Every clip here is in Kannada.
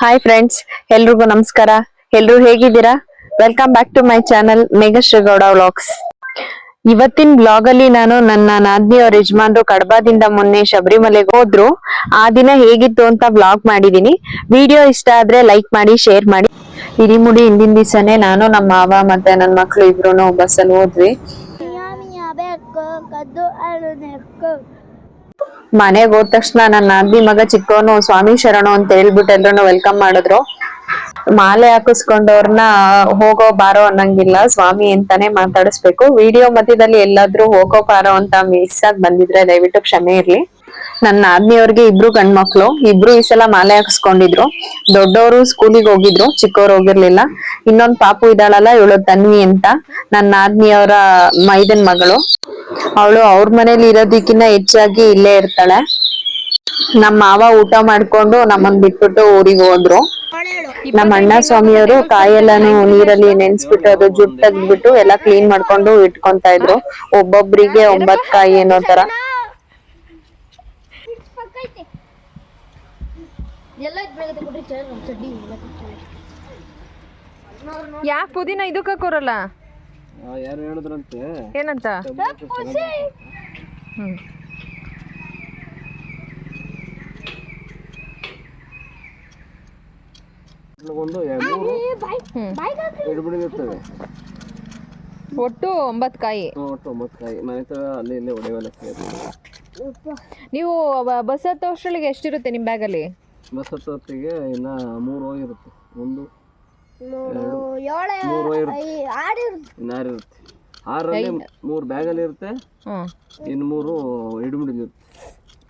ಹಾಯ್ ಫ್ರೆಂಡ್ಸ್ ಎಲ್ರಿಗೂ ನಮಸ್ಕಾರ. ಎಲ್ರು ಹೇಗಿದ್ದೀರಾ? Welcome back to my channel ಮೇಘಶ್ರೀಗೌಡ vlogs ಇವತ್ತಿನ ಬ್ಲಾಗ್ ಅಲ್ಲಿ ನಾನು ನನ್ನ ನಾದಿನಿಯವ್ರ ಯಜಮಾನ್ರು ಕಡಬಾದಿಂದ ಮೊನ್ನೆ ಶಬರಿಮಲೆಗೆ ಹೋದ್ರು. ಆ ದಿನ ಹೇಗಿತ್ತು ಅಂತ ಬ್ಲಾಗ್ ಮಾಡಿದೀನಿ. ವಿಡಿಯೋ ಇಷ್ಟ ಆದ್ರೆ ಲೈಕ್ ಮಾಡಿ ಶೇರ್ ಮಾಡಿ. ಹಿರಿಮುಡಿ ಹಿಂದಿನ ದಿವಸನೇ ನಾನು ನಮ್ಮ ಮಾವ ಮತ್ತೆ ನನ್ನ ಮಕ್ಳು ಇಬ್ರು ಬಸ್ಸಲ್ಲಿ ಹೋದ್ವಿ. ಮನೆಗ್ ಹೋದ ತಕ್ಷಣ ನನ್ನ ಅಗ್ನಿ ಮಗ ಚಿಕ್ಕವನು, ಸ್ವಾಮಿ ಶರಣು ಅಂತ ಹೇಳ್ಬಿಟ್ಟು ಎಲ್ರು ವೆಲ್ಕಮ್ ಮಾಡಿದ್ರು. ಮಾಲೆ ಹಾಕಿಸ್ಕೊಂಡವ್ರನ್ನ ಹೋಗೋ ಬಾರೋ ಅನ್ನಂಗಿಲ್ಲ, ಸ್ವಾಮಿ ಅಂತಾನೆ ಮಾತಾಡಿಸ್ಬೇಕು. ವಿಡಿಯೋ ಮಧ್ಯದಲ್ಲಿ ಎಲ್ಲಾದ್ರೂ ಹೋಗೋ ಬಾರೋ ಅಂತ ಮಿಸ್ ಆಗಿ ಬಂದಿದ್ರೆ ದಯವಿಟ್ಟು ಕ್ಷಮೆ ಇರ್ಲಿ. ನನ್ನ ಆದ್ಮಿಯವ್ರಿಗೆ ಇಬ್ರು ಗಂಡ್ಮಕ್ಳು, ಇಬ್ರು ಈ ಸಲ ಮಾಲೆ ಹಾಕಿಸ್ಕೊಂಡಿದ್ರು. ದೊಡ್ಡವರು ಸ್ಕೂಲಿಗೆ ಹೋಗಿದ್ರು, ಚಿಕ್ಕವ್ರು ಹೋಗಿರ್ಲಿಲ್ಲ. ಇನ್ನೊಂದ್ ಪಾಪು ಇದ್ದಾಳಲ್ಲ, ಇವಳು ತನ್ವಿ ಅಂತ. ನನ್ನ ಆದ್ಮಿಯವರ ಮೈದನ್ ಮಗಳು. ಅವಳು ಅವ್ರ ಮನೇಲಿ ಇರೋದಕ್ಕಿಂತ ಹೆಚ್ಚಾಗಿ ಇಲ್ಲೇ ಇರ್ತಾಳೆ. ನಮ್ಮ ಮಾವ ಊಟ ಮಾಡ್ಕೊಂಡು ನಮ್ಮನ್ ಬಿಟ್ಬಿಟ್ಟು ಊರಿಗೆ ಹೋದ್ರು. ನಮ್ಮ ಅಣ್ಣ ಸ್ವಾಮಿಯವರು ಕಾಯೆಲ್ಲಾನು ನೀರಲ್ಲಿ ನೆನ್ಸ್ಬಿಟ್ಟು ಅದು ಜುಟ್ ತೆಗ್ದ್ಬಿಟ್ಟು ಎಲ್ಲಾ ಕ್ಲೀನ್ ಮಾಡ್ಕೊಂಡು ಇಟ್ಕೊಂತ ಇದ್ರು. ಒಬ್ಬೊಬ್ರಿಗೆ ಒಂಬತ್ ಕಾಯಿ ಏನೋ ತರ. ಯಾಕೆ ಪುದೀನ ಇದಕ್ಕೆ ಹಾಕೋರಲ್ಲ ಯಾರು ಹೇಳಿದ್ರಂತೆ? ಏನಂತ? ಹ್ಮ್. ಒಂದು ಇರ್ತವೆ ಒಟ್ಟು ಒಂಬತ್ತು ಕಾಯಿ. ಒಟ್ಟು ಒಂಬತ್ತು ಕಾಯಿ. ಮನೆ ಹತ್ರ ಅಲ್ಲಿ ಇಲ್ಲಿ ಹೊಡೆಯಲ್ಲ ನೀವು ಬಸ್ ಹತ್ತೋ ಅಷ್ಟರೊಳಗೆ ಎಷ್ಟಿರುತ್ತೆ ನಿಮ್ಮ ಬ್ಯಾಗಲ್ಲಿ ಬಸ್ ಹತ್ತೊತ್ತಿಗೆ ಇನ್ನ ಮೂರು ಹೋಗಿರುತ್ತೆ. ಒಂದು ಮೂರು ಇರುತ್ತೆ. ಆರು ಇನ್ನು ಆರು ಇರುತ್ತೆ? ಆರಲ್ಲಿ ಮೂರು ಬ್ಯಾಗಲ್ಲಿ ಇರುತ್ತೆ. ಹ್ಞೂ. ಇನ್ನು ಮೂರು ಇಡ್ಮಿಡಿಲಿ ಇರುತ್ತೆ.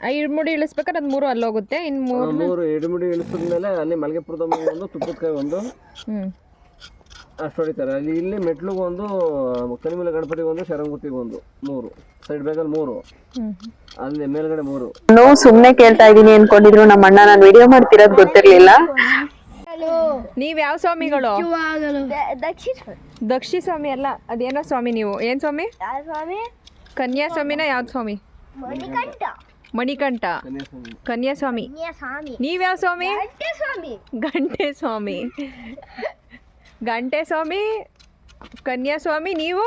ಆ ಮುಡಿ ಇಳಿಸ್ಬೇಕಾದ್ರೆ ಅದು ಮೂರು ಅಲ್ಲಿ ಹೋಗುತ್ತೆ ಇನ್ನು ಮೂರು ಮೂರು ಇಡ್ಮಿಡಿ ಇಳಿಸಿದ್ಮೇಲೆ ಅಲ್ಲಿ ಮಲ್ಗೆಪುರದ ಒಂದು ತುಪ್ಪದ ಕಾಯಿ ಒಂದು. ಹ್ಞೂ. ಅಷ್ಟು ಹೊಡಿತಾರೆ. ಅಲ್ಲಿ ಇಲ್ಲಿ ಮೆಟ್ಲಿಗೆ ಒಂದು ಕನಿಮಲೆ ಗಣಪತಿಗೆ ಒಂದು ಶರಂಗುತ್ತಿಗೆ ಒಂದು ಮೂರು. ಸೈಡ್ ಬ್ಯಾಗಲ್ಲಿ ಮೂರು. ಅಲ್ಲಿ ಮೇಲ್ಗಡೆ ಮೂರು. ಸುಮ್ನೆ ಕೇಳ್ತಾ ಇದೀನಿ ಅನ್ಕೊಂಡಿದ್ರು ನಮ್ಮ ಅಣ್ಣ ನಾನು ವಿಡಿಯೋ ಮಾಡ್ತಿರೋದು ಗೊತ್ತಿರ್ಲಿಲ್ಲ. ನೀವು ಯಾವ ಸ್ವಾಮಿಗಳು? ದಕ್ಷಿ ಸ್ವಾಮಿ ಅಲ್ಲ ಅದೇನೋ ಸ್ವಾಮಿ ನೀವು. ಏನ್ ಸ್ವಾಮಿ? ಯಾವ ಸ್ವಾಮಿ? ಕನ್ಯಾ ಸ್ವಾಮಿನ ಯಾವ್ದು ಸ್ವಾಮಿ? ಮಣಿಕಂಠ. ಕನ್ಯಾಸ್ವಾಮಿ. ಕನ್ಯಾ ಸ್ವಾಮಿ ಕನ್ಯಾ ಸ್ವಾಮಿ ನೀವ್ಯಾವ ಸ್ವಾಮಿ? ಗಂಟೆ ಸ್ವಾಮಿ ಗಂಟೆ ಸ್ವಾಮಿ ಗಂಟೆ ಸ್ವಾಮಿ ಕನ್ಯಾ ಸ್ವಾಮಿ ನೀವು?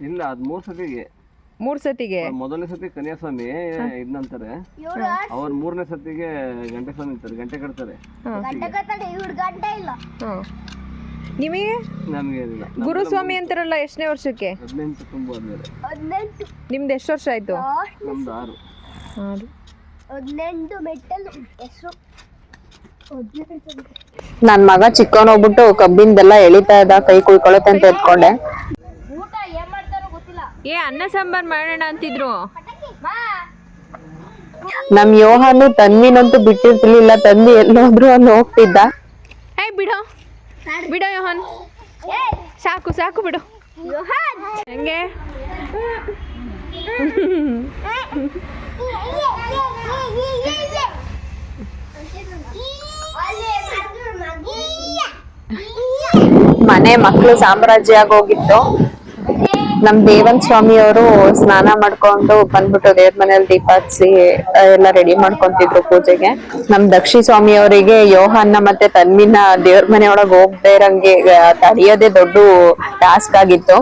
ಇಲ್ಲ ಅದು ಮೂರು ಸತಿಗೆ. ಮೂರು ಸತಿಗೆ. ಮೊದಲನೇ ಸತಿ ಕನ್ಯಾಸ್ವಾಮಿ ಇದ್ನಂತಾರೆ ಅವ್ರ ಮೂರನೇ ಸತಿಗೆ ಗಂಟೆ ಸ್ವಾಮಿ ಅಂತಾರೆ ಗಂಟೆ ಕಟ್ತಾರೆ ಗಂಟೆ ಕತ್ತಡೆ ಇವ್ರು ಗಂಟೆ ಇಲ್ಲ. ನಿಮಗೆ? ನಮಗೆ ಏನಿಲ್ಲ. ಗುರುಸ್ವಾಮಿ ಅಂತಾರಲ್ಲ ಎಷ್ಟನೇ ವರ್ಷಕ್ಕೆ? ಹದಿನೆಂಟು ತುಂಬ ಹದಿನೆಂಟು. ನಿಮ್ದು ಎಷ್ಟು ವರ್ಷ ಆಯ್ತು? ನಮ್ದು ಆರು. ಹದಿನೆಂಟು ಮೆಟ್ಟಲು ಮಗ ಚಿಕ್ಕವನ್ ಹೋಗ್ಬಿಟ್ಟು ಕಬ್ಬಿಂದೆಲ್ಲ ಎಳಿತಾ ಇದ್ದ ಕೈ ಕುಯ್ಕೊಳತ್ತೆ ಅಂತ ಎತ್ಕೊಂಡೆ ಊಟ ಏನ್ ಮಾಡ್ತಾರೋ ಗೊತ್ತಿಲ್ಲ ಏ ಅನ್ನ ಸಾಂಬಾರ್ ಮಾಡೋಣ ಅಂತಿದ್ರು. ನಮ್ ಯೋಹಾನು ತನ್ವಿನಂತೂ ಬಿಟ್ಟಿರ್ತಿರ್ಲಿಲ್ಲ ತಂದಿ ಎಲ್ಲೋದ್ರು ಅಲ್ಲಿ ಹೋಗ್ತಿದ್ದ. ಏಯ್ ಬಿಡೋ. ಬಿಡೋ ಯೋಹನ್. ಸಾಕು ಸಾಕು ಬಿಡು. ಹಂಗೆ? ಹೆಂಗೆ ಮನೆ ಮಕ್ಕಳು ಸಾಮ್ರಾಜ್ಯ ಆಗೋಗಿತ್ತು. ನಮ್ ದೇವನ್ ಸ್ವಾಮಿ ಅವರು ಸ್ನಾನ ಮಾಡ್ಕೊಂಡು ಬಂದ್ಬಿಟ್ಟು ದೇವ್ರ ಮನೇಲಿ ದೀಪ ಹಚ್ಚಿ ಎಲ್ಲ ರೆಡಿ ಮಾಡ್ಕೊಂತಿದ್ರು ಪೂಜೆಗೆ. ನಮ್ ದಕ್ಷಿ ಸ್ವಾಮಿ ಅವರಿಗೆ ಯೋಹನ್ನ ಮತ್ತೆ ತನ್ವಿನ ದೇವ್ರ ಮನೆ ಒಳಗ್ ಹೋಗ್ದೇ ಇರಂಗೆ ತಡೆಯೋದೇ ದೊಡ್ಡ ಟಾಸ್ಕ್ ಆಗಿತ್ತು.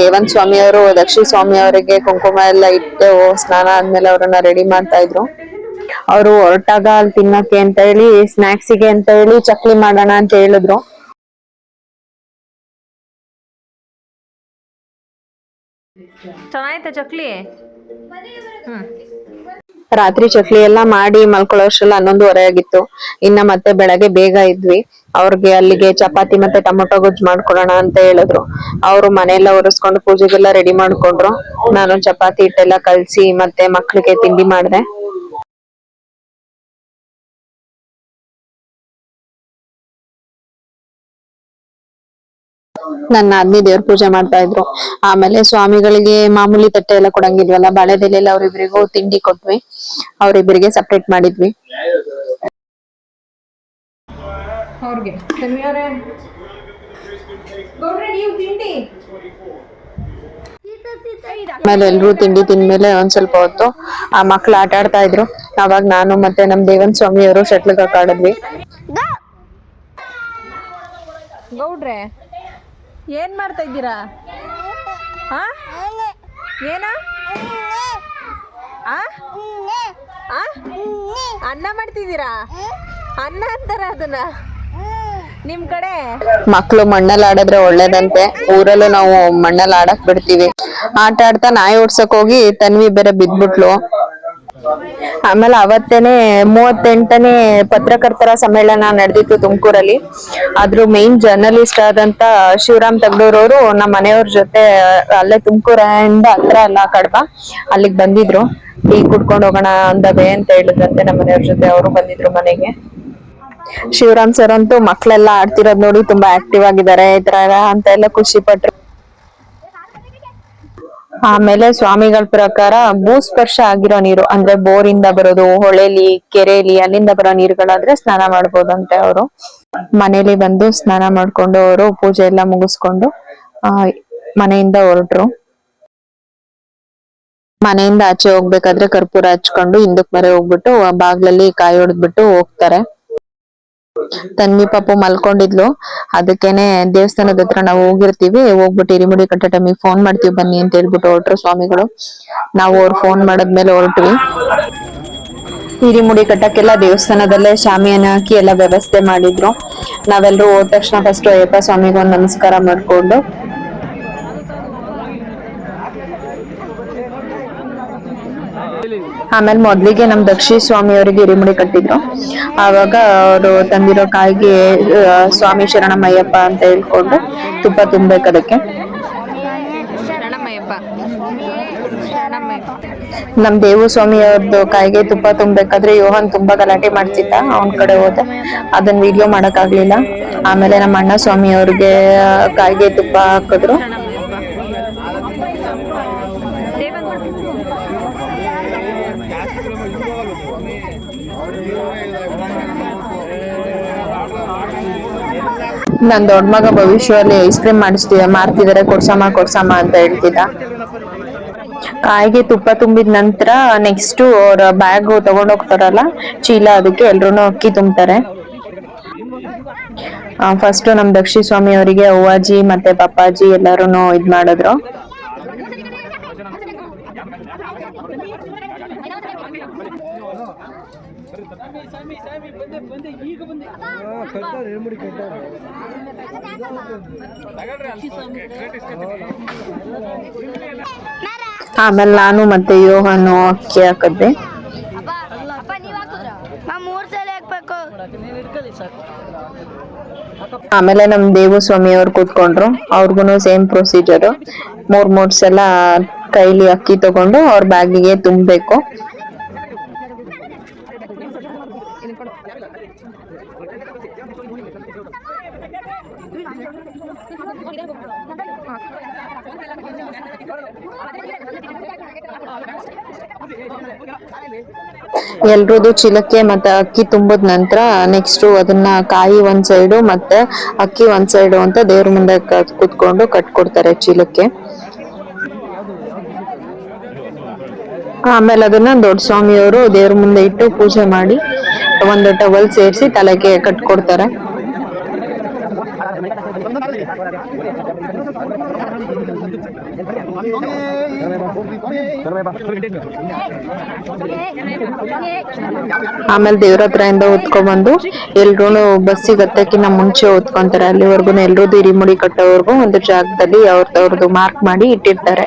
ದೇವನ್ ಸ್ವಾಮಿ ಅವರು ದಕ್ಷಿ ಸ್ವಾಮಿ ಅವರಿಗೆ ಕುಂಕುಮ ಎಲ್ಲ ಇಟ್ಟು ಸ್ನಾನ ಆದ್ಮೇಲೆ ಅವ್ರನ್ನ ರೆಡಿ ಮಾಡ್ತಾ ಇದ್ರು ಅವರು ಹೊರಟಾಗ ಅಲ್ಲಿ ತಿನ್ನಕ್ಕೆ ಅಂತ ಹೇಳಿ ಸ್ನಾಕ್ಸಿಗೆ ಅಂತ ಹೇಳಿ, ಚಕ್ಲಿ ಮಾಡೋಣ ಅಂತ ಹೇಳಿದ್ರು. ಚೆನ್ನಾಯ್ತಾ ಚಕ್ಲಿ? ರಾತ್ರಿ ಚಕ್ಲಿ ಎಲ್ಲಾ ಮಾಡಿ ಮಲ್ಕೊಳ್ಳೋಷ್ಟೆಲ್ಲ ಹನ್ನೊಂದುವರೆ ಆಗಿತ್ತು. ಇನ್ನ ಮತ್ತೆ ಬೆಳಗ್ಗೆ ಬೇಗ ಇದ್ವಿ. ಅವ್ರಿಗೆ ಅಲ್ಲಿಗೆ ಚಪಾತಿ ಮತ್ತೆ ಟೊಮೊಟೊ ಗೊಜ್ಜು ಮಾಡ್ಕೊಡೋಣ ಅಂತ ಹೇಳಿದ್ರು. ಅವರು ಮನೆಯೆಲ್ಲ ಒರೆಸ್ಕೊಂಡು ಪೂಜೆಗೆಲ್ಲ ರೆಡಿ ಮಾಡ್ಕೊಂಡ್ರು. ನಾನು ಚಪಾತಿ ಹಿಟ್ಟೆಲ್ಲ ಕಲ್ಸಿ ಮತ್ತೆ ಮಕ್ಳಿಗೆ ತಿಂಡಿ ಮಾಡ್ದೆ. ನನ್ನ ಅದ್ನಿ ದೇವ್ರ ಪೂಜೆ ಮಾಡ್ತಾ ಇದ್ರು. ಆಮೇಲೆ ಸ್ವಾಮಿಗಳಿಗೆ ಮಾಮೂಲಿ ತಟ್ಟೆ ಎಲ್ಲ ಕೊಡಂಗಿಲ್ವಲ್ಲ ಬಾಳೆದೆಲೆಲ್ಲ ಅವ್ರಿಬ್ರಿಗೂ ತಿಂಡಿ ಕೊಟ್ವಿ. ಅವ್ರಿಬ್ರಿಗೆ ಸಪ್ರೇಟ್ ಮಾಡಿದ್ವಿ. ಅವ್ರಿಗೆ ಆಮೇಲೆ ಎಲ್ರು ತಿಂಡಿ ತಿಂದ್ಮೇಲೆ ಒಂದ್ ಸ್ವಲ್ಪ ಹೊತ್ತು ಆ ಮಕ್ಳು ಆಟ ಆಡ್ತಾ ಇದ್ರು. ಅವಾಗ ನಾನು ಮತ್ತೆ ನಮ್ ದೇವನ್ ಸ್ವಾಮಿ ಅವರು ಶಟ್ಲ್ ಕಾಕಾಡಿದ್ವಿ ಗೌಡ್ರೆ ಏನ್ ಮಾಡ್ತಾ ಇದ್ದೀರಾ? ಹಾ ಏನ? ಅನ್ನ ಮಾಡ್ತಿದ್ದೀರಾ? ಅನ್ನ ಅಂತಾರ ಅದನ್ನ? ನಿಮ್ ಕಡೆ? ಮಕ್ಳು ಮಣ್ಣಲ್ಲಿ ಆಡಿದ್ರೆ ಒಳ್ಳೇದಂತೆ. ಊರಲ್ಲೂ ನಾವು ಮಣ್ಣಲ್ಲಿ ಆಡಕ್ ಬಿಡ್ತೀವಿ. ಆಟ ಆಡ್ತಾ ನಾಯಿ ಓಡ್ಸಕ್ ಹೋಗಿ ತನ್ವಿ ಬೇರೆ ಬಿದ್ಬಿಟ್ಲು. ಆಮೇಲೆ ಅವತ್ತೇನೆ ಮೂವತ್ತೆಂಟನೇ ಪತ್ರಕರ್ತರ ಸಮ್ಮೇಳನ ನಡೆದಿತ್ತು ತುಮಕೂರಲ್ಲಿ. ಅದ್ರ ಮೇನ್ ಜರ್ನಲಿಸ್ಟ್ ಆದಂತ ಶಿವರಾಮ್ ತಗಡೂರವರು ನಮ್ಮ ಮನೆಯವ್ರ ಜೊತೆ, ಅಲ್ಲೇ ತುಮಕೂರಿಂದ ಹತ್ರ ಅಲ್ಲ ಕಡಬ, ಅಲ್ಲಿಗ್ ಬಂದಿದ್ರು. ಟೀ ಕುಡ್ಕೊಂಡು ಹೋಗೋಣ ಅಂದವೆ ಅಂತ ಹೇಳಿದ್ರಂತೆ ನಮ್ಮ ಮನೆಯವ್ರ ಜೊತೆ, ಅವರು ಬಂದಿದ್ರು ಮನೆಗೆ. ಶಿವರಾಮ್ ಸರ್ ಅಂತೂ ಮಕ್ಳೆಲ್ಲ ಆಡ್ತಿರೋದ್ ನೋಡಿ ತುಂಬಾ ಆಕ್ಟಿವ್ ಆಗಿದ್ದಾರೆ, ಈ ತರ ಅಂತ ಎಲ್ಲ ಖುಷಿ ಪಟ್ರು. ಆಮೇಲೆ ಸ್ವಾಮಿಗಳ ಪ್ರಕಾರ ಭೂಸ್ಪರ್ಶ ಆಗಿರೋ ನೀರು, ಅಂದ್ರೆ ಬೋರಿಂದ ಬರೋದು, ಹೊಳೆಲಿ, ಕೆರೆಲಿ, ಅಲ್ಲಿಂದ ಬರೋ ನೀರುಗಳಾದ್ರೆ ಸ್ನಾನ ಮಾಡ್ಬೋದಂತೆ ಅವರು. ಮನೇಲಿ ಬಂದು ಸ್ನಾನ ಮಾಡ್ಕೊಂಡು ಅವರು ಪೂಜೆ ಎಲ್ಲ ಮುಗಿಸ್ಕೊಂಡು, ಆ, ಮನೆಯಿಂದ ಹೊರಟ್ರು. ಮನೆಯಿಂದ ಆಚೆ ಹೋಗ್ಬೇಕಾದ್ರೆ ಕರ್ಪೂರ ಹಚ್ಕೊಂಡು ಹಿಂದಕ್ ಮರೆ ಹೋಗ್ಬಿಟ್ಟು ಬಾಗ್ಲಲ್ಲಿ ಕಾಯಿ ಹೊಡೆದ್ಬಿಟ್ಟು ಹೋಗ್ತಾರೆ. ತನ್ವಿ ಪಾಪು ಮಲ್ಕೊಂಡಿದ್ಲು. ಅದಕ್ಕೇನೆ ದೇವಸ್ಥಾನದ ಹತ್ರ ನಾವು ಹೋಗಿರ್ತೀವಿ. ಹೋಗ್ಬಿಟ್ಟು ಇರಿಮುಡಿ ಕಟ್ಟೋ ಟೈಮಿಗೆ ಫೋನ್ ಮಾಡ್ತೀವಿ. ಬನ್ನಿ ಅಂತ ಹೇಳ್ಬಿಟ್ಟು ಹೊರಟ್ರು ಸ್ವಾಮಿಗಳು. ನಾವು ಅವ್ರು ಫೋನ್ ಮಾಡದ್ಮೇಲೆ ಹೊರಟ್ವಿ. ಹಿರಿಮುಡಿ ಕಟ್ಟಕ್ಕೆಲ್ಲ ದೇವಸ್ಥಾನದಲ್ಲೇ ಶಾಮಿಯನ್ನ ಹಾಕಿ ಎಲ್ಲ ವ್ಯವಸ್ಥೆ ಮಾಡಿದ್ರು. ನಾವೆಲ್ಲರೂ ಹೋದ ತಕ್ಷಣ ಫಸ್ಟ್ ಅಯ್ಯಪ್ಪ ಸ್ವಾಮಿಗೆ ಒಂದ್ ನಮಸ್ಕಾರ ಮಾಡ್ಕೊಂಡು ಆಮೇಲೆ ಮೊದ್ಲಿಗೆ ನಮ್ ದಕ್ಷಿ ಸ್ವಾಮಿ ಅವರಿಗೆ ಇರಿಮುಡಿ ಕಟ್ಟಿದ್ರು. ಆವಾಗ ಅವರು ತಂದಿರೋ ಕಾಯಿಗೆ ಸ್ವಾಮಿ ಶರಣಮಯ್ಯಪ್ಪ ಅಂತ ಹೇಳ್ಕೊಂಡು ತುಪ್ಪ ತುಂಬಬೇಕು ಅದಕ್ಕೆ. ನಮ್ ದೇವು ಸ್ವಾಮಿ ಅವ್ರದ್ದು ಕಾಯಿಗೆ ತುಪ್ಪ ತುಂಬಬೇಕಾದ್ರೆ ಯೋಹನ್ ತುಂಬಾ ಗಲಾಟೆ ಮಾಡ್ತಿದ್ದ ಅವನ್ ಕಡೆ ಹೋದೆ. ಅದನ್ನ ವಿಡಿಯೋ ಮಾಡಕ್ ಆಗ್ಲಿಲ್ಲ ಆಮೇಲೆ ನಮ್ಮ ಅಣ್ಣ ಸ್ವಾಮಿ ಅವ್ರಿಗೆ ಕಾಯಿಗೆ ತುಪ್ಪ ಹಾಕಿದ್ರು. ನನ್ ದೊಡ್ಡ ಮಗ ಭವಿಷ್ಯದಲ್ಲಿ ಐಸ್ ಕ್ರೀಮ್ ಮಾಡಿಸ್ತೀವಿ ಮಾರ್ತಿದಾರೆ, ಕೊಡ್ಸಮ್ಮ ಕೊಡ್ಸಮ್ಮ ಅಂತ ಹೇಳ್ತಿದ್ದ. ಕಾಯಿಗೆ ತುಪ್ಪ ತುಂಬಿದ ನಂತರ ನೆಕ್ಸ್ಟ್ ಅವ್ರ ಬ್ಯಾಗ್ ತಗೊಂಡ್ ಹೋಗ್ತಾರಲ್ಲ, ಚೀಲ ಅದಕ್ಕೆ ಎಲ್ರು ಅಕ್ಕಿ ತುಂಬ್ತಾರೆ. ಫಸ್ಟ್ ನಮ್ ದಕ್ಷಿ ಸ್ವಾಮಿ ಅವರಿಗೆ ಅವ್ವಾಜಿ ಮತ್ತೆ ಪಪ್ಪಾಜಿ ಎಲ್ಲಾರು ಇದ್ ಮಾಡಿದ್ರು. ಆಮೇಲೆ ನಾನು ಮತ್ತೆ ಯೋಹನು ಅಕ್ಕಿ ಹಾಕದ್ದೆ ಅಪ್ಪ ನೀವ್ ಹಾಕಿದ್ರ? ನಾ ಮೂರ್ ಸಲ ಹಾಕ್ಬೇಕು. ಆಮೇಲೆ ನಮ್ ದೇವು ಸ್ವಾಮಿ ಅವ್ರು ಕೂತ್ಕೊಂಡ್ರು. ಅವ್ರಿಗೂ ಸೇಮ್ ಪ್ರೊಸೀಜರ್ ಮೂರ್ ಮೂರ್ ಸಲ ಕೈಲಿ ಅಕ್ಕಿ ತಗೊಂಡು ಅವ್ರ ಬ್ಯಾಗಿಗೆ ತುಂಬ್ಬೇಕು. ಎಲ್ರದ್ದು ಚೀಲಕ್ಕೆ ಮತ್ತೆ ಅಕ್ಕಿ ತುಂಬಿದ ನಂತರ ನೆಕ್ಸ್ಟ್ ಅದನ್ನ ಕಾಯಿ ಒಂದ್ ಸೈಡು ಮತ್ತೆ ಅಕ್ಕಿ ಒಂದ್ ಸೈಡು ಅಂತ ದೇವ್ರ ಮುಂದೆ ಕುತ್ಕೊಂಡು ಕಟ್ಕೊಡ್ತಾರೆ ಚೀಲಕ್ಕೆ. ಆಮೇಲೆ ಅದನ್ನ ದೊಡ್ಡ ಸ್ವಾಮಿಯವರು ದೇವ್ರ ಮುಂದೆ ಇಟ್ಟು ಪೂಜೆ ಮಾಡಿ ಒಂದು ಟವಲ್ ಸೇರಿಸಿ ತಲೆಗೆ ಕಟ್ಕೊಡ್ತಾರೆ. ಆಮೇಲೆ ದೇವ್ರ ಹತ್ರದಿಂದ ಬಂದು ಎಲ್ರು ಬಸ್ ಹತ್ತಕ್ಕಿಂತ ಮುಂಚೆ ಹೊತ್ಕೊಂತಾರೆ. ಅಲ್ಲಿವರೆಗೂ ಎಲ್ರು ದಿರಿಮುಡಿ ಕಟ್ಟೋವರೆಗೂ ಒಂದು ಜಾಗದಲ್ಲಿ ಅವ್ರದ್ದು ಮಾರ್ಕ್ ಮಾಡಿ ಇಟ್ಟಿರ್ತಾರೆ.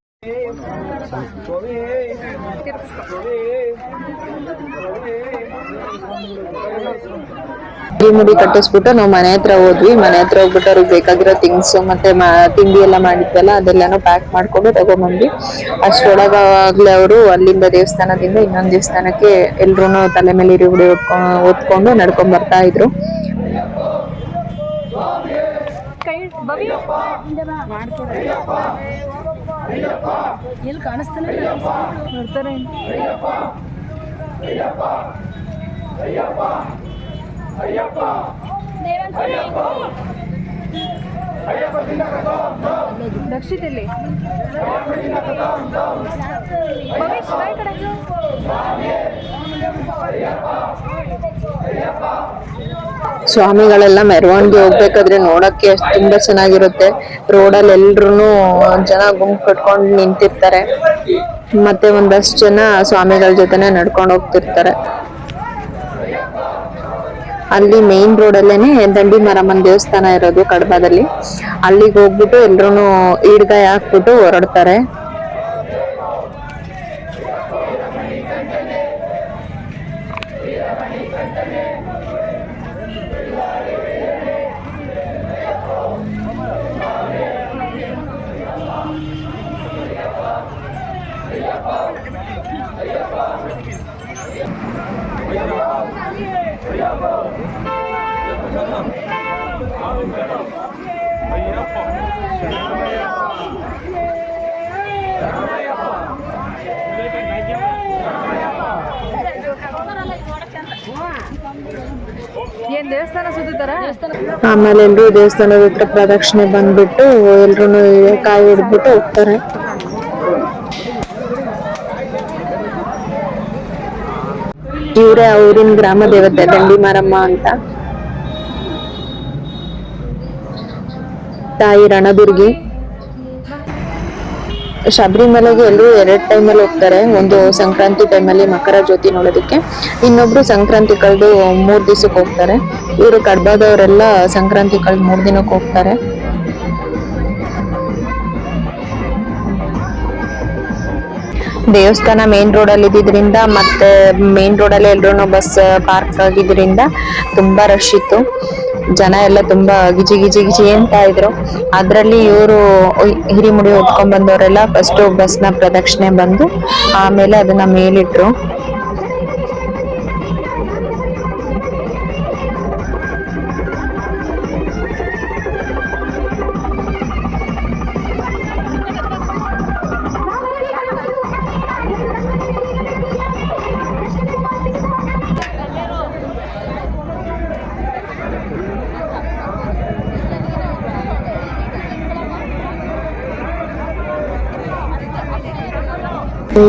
ಮುಡಿ ಕಟ್ಟಿಸ್ಬಿಟ್ಟು ನಾವು ಮನೆ ಹತ್ರ ಹೋದ್ವಿ. ಮನೆ ಹತ್ರ ಹೋಗ್ಬಿಟ್ಟು ಅವ್ರಿಗೆ ಬೇಕಾಗಿರೋ ಥಿಂಗ್ಸ್ ಮತ್ತೆ ತಿಂಡಿ ಎಲ್ಲ ಮಾಡಿದ್ವಲ್ಲ, ಅದೆಲ್ಲಾನು ಪ್ಯಾಕ್ ಮಾಡ್ಕೊಂಡು ತಗೊಂಡ್ಬಂದ್ವಿ ಅಷ್ಟೊಳಗಾಗ್ಲೇ ಅವರು ಅಲ್ಲಿಂದ ದೇವಸ್ಥಾನದಿಂದ ಇನ್ನೊಂದು ದೇವಸ್ಥಾನಕ್ಕೆ ಎಲ್ರು ತಲೆ ಮೇಲೆ ಇರುಗುಡಿ ಓದ್ಕೊಂಡು ನಡ್ಕೊಂಡ್ ಬರ್ತಾ ಇದ್ರು. ಎಲ್ಲಿ ಕಾಣಿಸ್ತಾನೆ ನೋಡ್ತಾರೆ ರಕ್ಷಿತಲ್ಲಿ ಭವಿಷ್ ಬಾಯ್ ಕಡೆ ಸ್ವಾಮಿಗಳೆಲ್ಲ ಮೆರವಣಿಗೆ ಹೋಗ್ಬೇಕಾದ್ರೆ ನೋಡಕ್ಕೆ ತುಂಬಾ ಚೆನ್ನಾಗಿರುತ್ತೆ. ರೋಡಲ್ಲಿ ಎಲ್ರು ಜನ ಗುಂಪು ಕಟ್ಕೊಂಡು ನಿಂತಿರ್ತಾರೆ. ಮತ್ತೆ ಒಂದಷ್ಟು ಜನ ಸ್ವಾಮಿಗಳ ಜೊತೆನೆ ನಡ್ಕೊಂಡು ಹೋಗ್ತಿರ್ತಾರೆ. ಅಲ್ಲಿ ಮೇನ್ ರೋಡ್ ಅಲ್ಲೇನೆ ದಂಡಿ ಮಾರಮ್ಮನ್ ದೇವಸ್ಥಾನ ಇರೋದು ಕಡಬದಲ್ಲಿ. ಅಲ್ಲಿಗೆ ಹೋಗ್ಬಿಟ್ಟು ಎಲ್ರು ಈಡ್ಗಾಯಿ ಹಾಕ್ಬಿಟ್ಟು ಹೊರಡ್ತಾರೆ. ಆಮೇಲೆ ಎಲ್ರು ದೇವಸ್ಥಾನದ ಹತ್ರ ಪ್ರದಕ್ಷಿಣೆ ಬಂದ್ಬಿಟ್ಟು ಎಲ್ರು ಕಾಯಿ ಹಿಡ್ಬಿಟ್ಟು ಹೋಗ್ತಾರೆ. ಇವ್ರೆ ಊರಿನ ಗ್ರಾಮ ದೇವತೆ, ದಂಡಿ ಮಾರಮ್ಮ ಅಂತ. ತಾಯಿ ರಣದುರ್ಗಿ. ಶಬರಿಮಲೆಗೆ ಎಲ್ಲರೂ ಎರಡು ಟೈಮಲ್ಲಿ ಹೋಗ್ತಾರೆ. ಒಂದು ಸಂಕ್ರಾಂತಿ ಟೈಮಲ್ಲಿ ಮಕರ ಜ್ಯೋತಿ ನೋಡೋದಕ್ಕೆ. ಇನ್ನೊಬ್ರು ಸಂಕ್ರಾಂತಿ ಕಳೆದು ಮೂರು ದಿವಸಕ್ಕೆ ಹೋಗ್ತಾರೆ. ಇವರು ಕಡ್ಬಾದವರೆಲ್ಲ ಸಂಕ್ರಾಂತಿ ಕಳೆದು ಮೂರು ದಿನಕ್ಕೆ ಹೋಗ್ತಾರೆ. ದೇವಸ್ಥಾನ ಮೇನ್ ರೋಡ್ ಅಲ್ಲಿ ಇದ್ದಿದ್ರಿಂದ ಮತ್ತೆ ಮೇನ್ ರೋಡ್ ಅಲ್ಲಿ ಬಸ್ ಪಾರ್ಕ್ ಆಗಿದ್ದರಿಂದ ತುಂಬಾ ರಶ್ ಇತ್ತು. ಜನ ಎಲ್ಲ ತುಂಬಾ ಗಿಜಿ ಗಿಜಿ ಗಿಜಿ ಅಂತ ಇದ್ರು. ಅದರಲ್ಲಿ ಇವರು ಹಿರಿಮುಡಿ ಹೊತ್ಕೊಂಡ್ ಬಂದವರೆಲ್ಲ ಫಸ್ಟ್ ಬಸ್ನ ಪ್ರದಕ್ಷಿಣೆ ಬಂದು ಆಮೇಲೆ ಅದನ್ನ ಮೇಲಿಟ್ರು.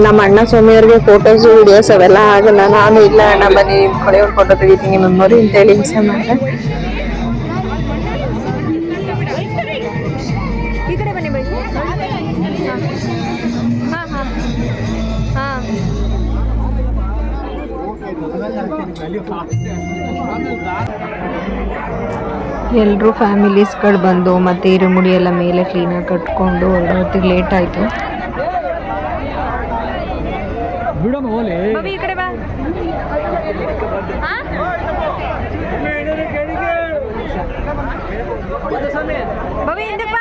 ನಮ್ಮ ಅಣ್ಣ ಸ್ವಾಮಿಯವ್ರಿಗೆ ಫೋಟೋಸ್ ವಿಡಿಯೋಸ್ ಅವೆಲ್ಲ ಆಗಲ್ಲ. ನಾನು ಇಲ್ಲ ಅಣ್ಣ ಬನ್ನಿ ನಿಮ್ ಕಡೆ ಫೋಟೋ ತೆಗಿತೀನಿ ಮೆಮೊರಿ ಅಂತ ಹೇಳಿ ಹಿಂಸೆ ಮಾಡಿದೆ. ಬನ್ನಿ ಬೈ ಹಾ ಹಾ. ಹಾ. ಎಲ್ಲರೂ ಫ್ಯಾಮಿಲೀಸ್ಗಳು ಬಂದು ಮತ್ತೆ ಇರುಮುಡಿ ಎಲ್ಲ ಮೇಲೆ ಕ್ಲೀನಾಗಿ ಕಟ್ಕೊಂಡು ಹೊರಡೋತ್ತಿಗೆ ಲೇಟ್ ಆಯ್ತು. ಬವಿ ಈ ಕಡೆ ಬಾ. ಹಾ? ಬವಿ ಹಿಂದಕ್ಕೆ ಬಾ.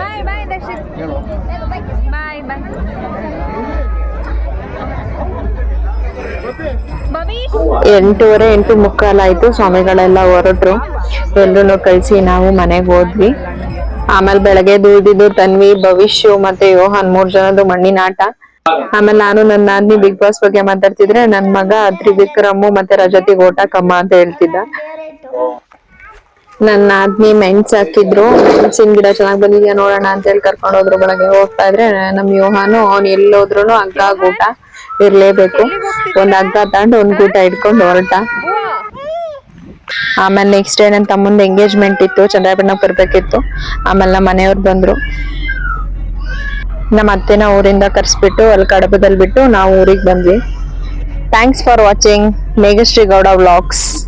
ಬಾಯ್ ಬಾಯ್ ದರ್ಶನ್. ಬಾಯ್ ಬಾಯ್. ಎಂಟೂವರೆ, ಎಂಟು ಮುಕ್ಕಾಲಾಯ್ತು ಸ್ವಾಮಿಗಳೆಲ್ಲ ಹೊರಟ್ರು. ಎಲ್ಲರೂ ಕಳಿಸಿ ನಾವು ಮನೆಗೆ ಹೋದ್ವಿ. ಆಮೇಲೆ ಬೆಳಗ್ಗೆ ದುಡ್ದಿದ್ದು ತನ್ವಿ, ಭವಿಷ್ಯ ಮತ್ತೆ ಯೋಹನ್ ಮೂರ್ ಜನದ್ದು ಮಣ್ಣಿನ ಆಟ. ಆಮೇಲೆ ನಾನು ನನ್ನ ನಾದ್ನಿ ಬಿಗ್ ಬಾಸ್ ಬಗ್ಗೆ ಮಾತಾಡ್ತಿದ್ರೆ ನನ್ ಮಗ ತ್ರಿವಿಕ್ರಮು ಮತ್ತೆ ರಜತಿ ಓಟ ಕಮ್ಮ ಅಂತ ಹೇಳ್ತಿದ್ದ. ನನ್ನ ಆದ್ಮಿ ಮೆಣಸ್ ಹಾಕಿದ್ರು. ಮೆಣಸಿನ ಗಿಡ ಚೆನ್ನಾಗ್ ಬಂದಿದ್ಯಾ ನೋಡೋಣ ಅಂತ ಹೇಳಿ ಕರ್ಕೊಂಡು ಹೋದ್ರು ಬೆಳಗ್ಗೆ. ಹೋಗ್ತಾ ಇದ್ರೆ ನಮ್ ಯೋಹಾನು ಅವ್ನ್ ಎಲ್ಲೋದ್ರು ಅಗ್ಗ ಗೂಟ ಇರ್ಲೇಬೇಕು. ಒಂದ್ ಹಗ್ಗ ತಗೊಂಡು ಒಂದ್ ಗೂಟ ಇಟ್ಕೊಂಡು ಹೊರಟ. ಆಮೇಲೆ ನೆಕ್ಸ್ಟ್ ಡೇ ನನ್ನ ತಮ್ಮಂದು ಎಂಗೇಜ್ಮೆಂಟ್ ಇತ್ತು ಚಂದ್ರಬಣ್ಣಕ್ ಬರ್ಬೇಕಿತ್ತು. ಆಮೇಲೆ ನಮ್ಮ ಮನೆಯವ್ರು ಬಂದ್ರು. ನಮ್ಮ ಅತ್ತೆನ ಊರಿಂದ ಕರ್ಸ್ಬಿಟ್ಟು ಅಲ್ಲಿ ಕಡಬದಲ್ಲಿ ಬಿಟ್ಟು ನಾವು ಊರಿಗೆ ಬಂದ್ವಿ. Thanks for watching Meghashree Gowda vlogs